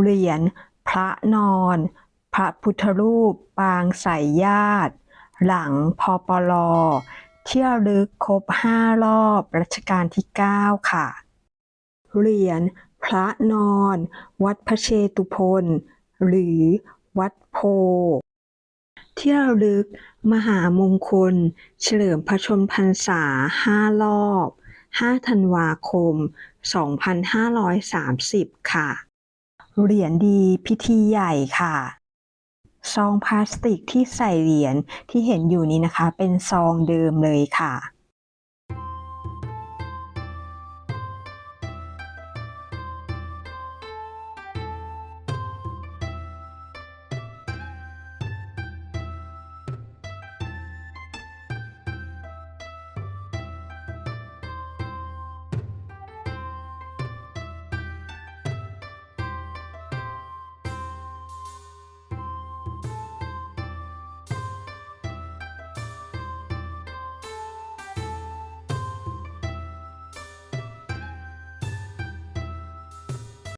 เหรียญพระนอน พระพุทธรูปปางสายญาติ หลังพอปลอที่ระลึกครบ5รอบรัชกาลที่ 9 ค่ะ เหรียญพระนอน วัดพระเชตุพนหรือวัดโพ เที่ระลึกมหามงคล เฉลิมพระชนมพรรษา5รอบ 5 ธันวาคม 2530 ค่ะ เหรียญดีพิธีใหญ่ค่ะ ซองพลาสติกที่ใส่เหรียญที่เห็นอยู่นี้นะคะ เป็นซองเดิมเลยค่ะ